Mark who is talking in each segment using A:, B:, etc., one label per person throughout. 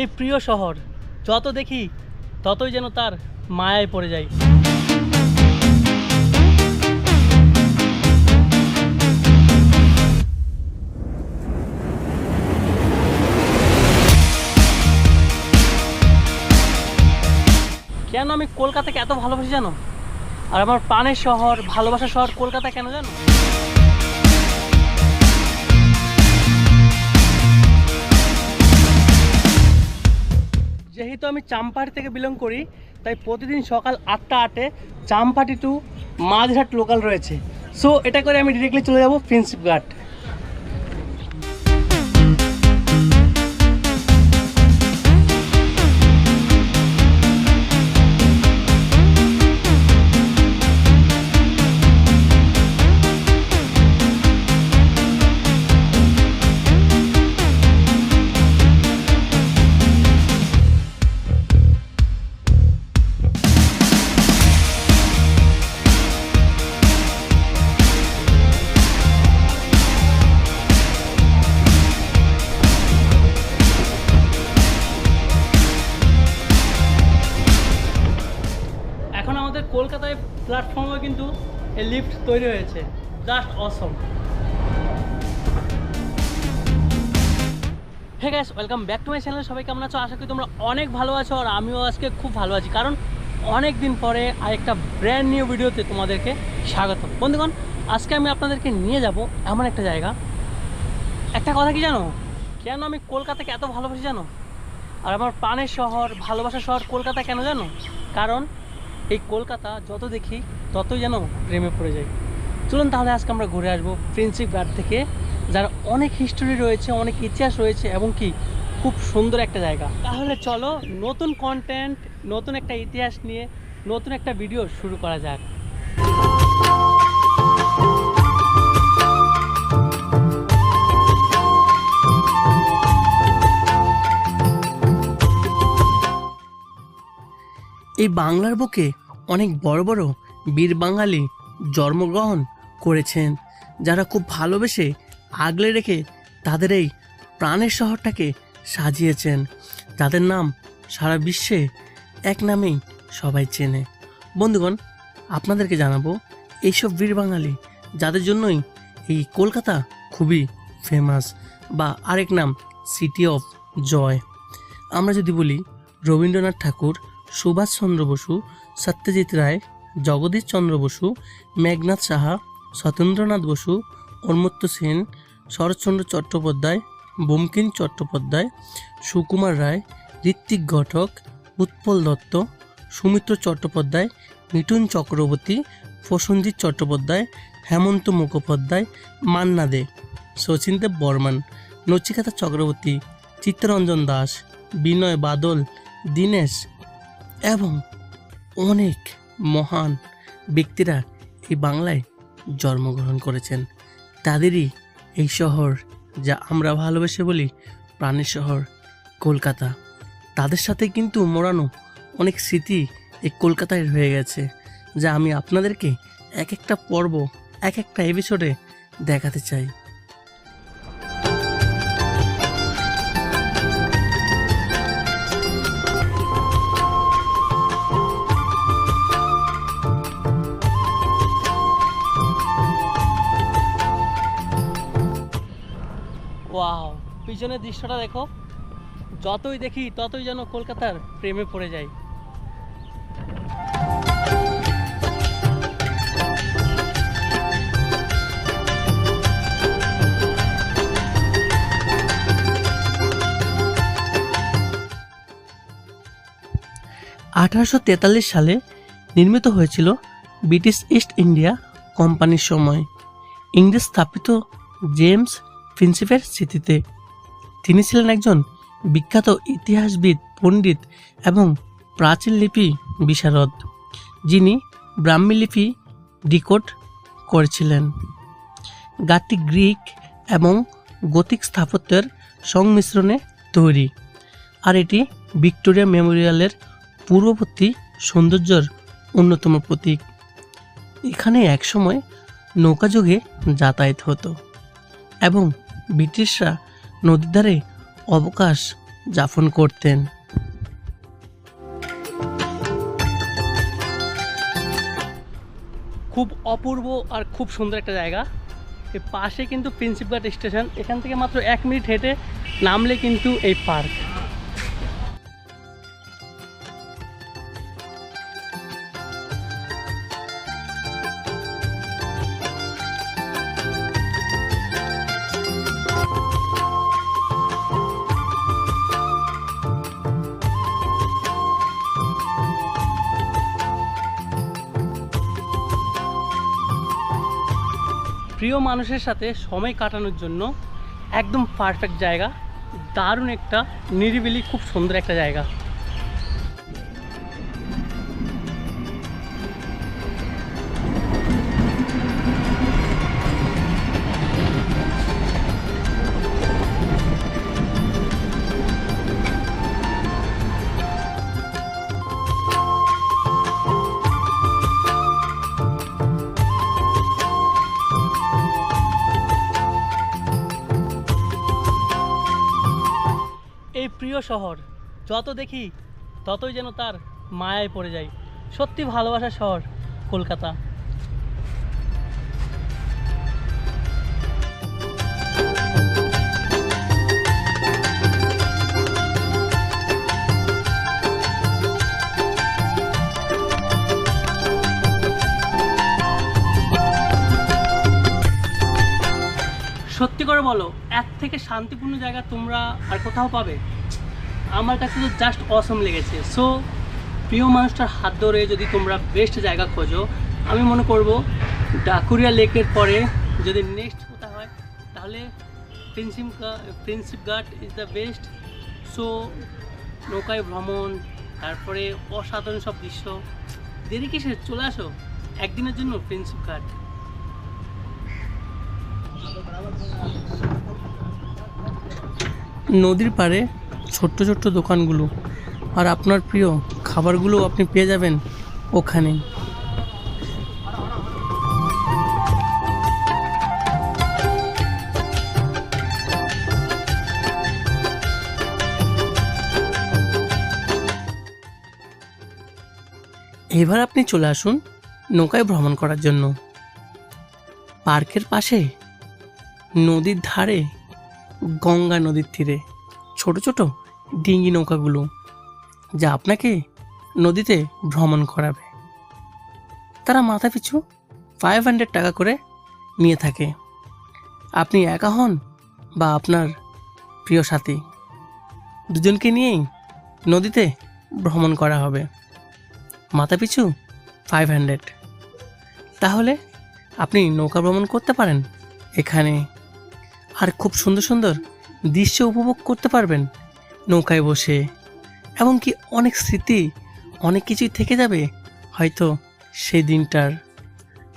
A: এই প্রিয় শহর, যত দেখি ততই যেন তার মায়ায় পড়ে যাই। কেন আমি কলকাতাকে এত ভালোবাসি জানো? আর আমার প্রাণের শহর, ভালোবাসার শহর কলকাতা কেন জানো? যেহেতু আমি চাম্পাহাটি থেকে বিলং করি, তাই প্রতিদিন সকাল আটটা আটে চাম্পাহাটি টু মাঝহাট লোকাল রয়েছে। সো এটা করে আমি ডিরেক্টলি চলে যাব প্রিন্সিপ ঘাট। কলকাতায় প্ল্যাটফর্মে কিন্তু এই লিফট তৈরি হয়েছে। Just awesome hey guys welcome back to my channel সবাই কেমন আছো? আশা করি তোমরা অনেক ভালো আছো আর আমিও আজকে খুব ভালো আছি। কারণ অনেক দিন পরে আরেকটা ব্র্যান্ড নিউ ভিডিওতে তোমাদেরকে স্বাগত বন্ধুগণ, আজকে আমি আপনাদেরকে নিয়ে যাব এমন একটা জায়গা। একটা কথা কি জানো? কেন আমি কলকাতাকে এত ভালোবাসি জানো? আর আমার প্রাণের শহর, ভালোবাসার শহর কলকাতা কেন জানো? কারণ এই কলকাতা যত দেখি, ততই যেন প্রেমে পড়ে যাই চলুন তাহলে আজকে আমরা ঘুরে আসব প্রিন্সিপ ঘাট থেকে, যার অনেক হিস্টোরি রয়েছে, অনেক ইতিহাস রয়েছে, এবং কি খুব সুন্দর একটা জায়গা। তাহলে চলো নতুন কন্টেন্ট নতুন একটা ইতিহাস নিয়ে, নতুন একটা ভিডিও শুরু করা যাক। এই বাংলার বুকে অনেক বড় বড় বীর বাঙালি জন্মগ্রহণ করেছেন, যারা খুব ভালোবেসে আগলে রেখে তাদের এই প্রাণের শহরটাকে সাজিয়েছেন। তাদের নাম সারা বিশ্বে এক নামেই সবাই চেনে। বন্ধুগণ, আপনাদেরকে জানাব, এইসব বীর বাঙালি যাদের জন্যই এই কলকাতা খুবই ফেমাস বা আরেক নাম সিটি অফ জয় আমরা যদি বলি রবীন্দ্রনাথ ঠাকুর সুভাষচন্দ্র বসু, সত্যজিৎ রায়, জগদীশ চন্দ্র বসু, মেঘনাথ সাহা, সতেন্দ্রনাথ বসু অমর্ত্য সেন, শরৎচন্দ্র চট্টোপাধ্যায় বঙ্কিম চট্টোপাধ্যায়, সুকুমার রায়, ঋত্বিক ঘটক, উৎপল দত্ত, সুমিত্র চট্টোপাধ্যায়, মিঠুন চক্রবর্তী, প্রসেনজিৎ চট্টোপাধ্যায়, হেমন্ত মুখোপাধ্যায়, মান্না দে শচীনদেব বর্মন, নচিকেতা চক্রবর্তী, চিত্তরঞ্জন দাস, বিনয় বাদল, দীনেশ এবং অনেক মহান ব্যক্তিরা এই বাংলায় জন্মগ্রহণ করেছেন। তাদেরই এই শহর যা আমরা ভালোবেসে বলি প্রাণের শহর, কলকাতা। তাদের সাথে কিন্তু মোড়ানো অনেক স্মৃতি এই কলকাতায় রয়ে গেছে, যা আমি আপনাদেরকে এক একটা পর্ব, এক একটা এপিসোডে দেখাতে চাই। ওয়াও পিছনের দৃশ্যটা দেখো। যতই দেখি, ততই যেন কলকাতার প্রেমে পড়ে যাই। আঠারোশো তেতাল্লিশ সালে নির্মিত হয়েছিল ব্রিটিশ ইস্ট ইন্ডিয়া কোম্পানির সময়। ইংরেজ স্থাপিত জেমস প্রিন্সিপের স্মৃতিতে। তিনি ছিলেন একজন বিখ্যাত ইতিহাসবিদ, পণ্ডিত এবং প্রাচীন লিপি বিশারদ, যিনি ব্রাহ্মী লিপি ডিকোড করেছিলেন। গাটি গ্রিক এবং গতিক স্থাপত্যের সংমিশ্রণে তৈরি। আর এটি ভিক্টোরিয়া মেমোরিয়ালের পূর্ববর্তী সৌন্দর্যের অন্যতম প্রতীক। এখানে একসময় নৌকাযোগে যাতায়াত হতো এবং ব্রিটিশরা নদীর ধারে অবকাশ যাপন করতেন। খুব অপূর্ব আর খুব সুন্দর একটা জায়গা। এর পাশে কিন্তু প্রিন্সিপাল স্টেশন, এখান থেকে মাত্র এক মিনিট হেঁটে নামলে কিন্তু এই পার্ক। প্রিয় মানুষের সাথে সময় কাটানোর জন্য একদম পারফেক্ট জায়গা। দারুণ একটা নিরিবিলি, খুব সুন্দর একটা জায়গা। প্রিয় শহর। যত দেখি, ততই যেন তার মায়ায় পড়ে যায় সত্যি ভালোবাসার শহর, কলকাতা। সত্যি করে বলো এক থেকে শান্তিপূর্ণ জায়গা তোমরা আর কোথাও পাবে? আমার কাছে তো জাস্ট অসম লেগেছে। সো প্রিয় মানুষটার হাত ধরে যদি তোমরা বেস্ট জায়গা খোঁজো, আমি মনে করব ডাকুরিয়া লেকের পরে যদি নেক্সট কোথায় হয়, তাহলে প্রিন্সিপ প্রিন্সিপ ঘাট ইজ দ্য বেস্ট সো নৌকায় ভ্রমণ, তারপরে অসাধারণ সব দৃশ্য। দেরি কিসে চলে আসো। একদিনের জন্য প্রিন্সিপ ঘাট নদীর পাড়ে ছোট্ট ছোট্ট দোকানগুলো। আর আপনার প্রিয় খাবারগুলো আপনি পেয়ে যাবেন ওখানে। এবার আপনি চলে আসুন নৌকায় ভ্রমণ করার জন্য। পার্কের পাশে নদীর ধারে, গঙ্গা নদীর তীরে, ছোট ছোট ডিঙ্গি নৌকাগুলো যা আপনাকে নদীতে ভ্রমণ করাবে। তারা মাথা পিছু ফাইভ হান্ড্রেড টাকা করে নিয়ে থাকে। আপনি একা হন বা আপনার প্রিয় সাথী, দুজনকে নিয়েই নদীতে ভ্রমণ করা হবে। মাথা পিছু ফাইভ হান্ড্রেড তাহলে আপনি নৌকা ভ্রমণ করতে পারেন এখানে। আর খুব সুন্দর সুন্দর দৃশ্য উপভোগ করতে পারবেন নৌকায় বসে। এমনকি অনেক স্মৃতি, অনেক কিছুই থেকে যাবে হয়তো সেই দিনটার,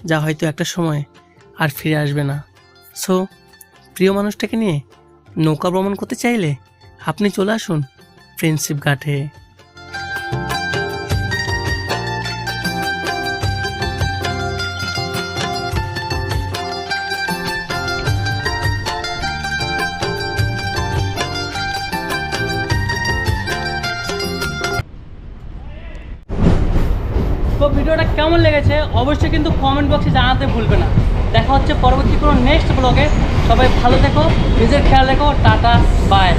A: যা হয়তো একটা সময় আর ফিরে আসবে না। সো প্রিয় মানুষটাকে নিয়ে নৌকা ভ্রমণ করতে চাইলে আপনি চলে আসুন ফ্রেন্ডশিপ ঘাটে। ভিডিওটা কেমন লেগেছে অবশ্যই কিন্তু কমেন্ট বক্সে জানাতে ভুলবে না। দেখা হচ্ছে পরবর্তী কোনো নেক্সট ব্লগে সবাই ভালো থেকো, নিজের খেয়াল রেখো, টাটা বাই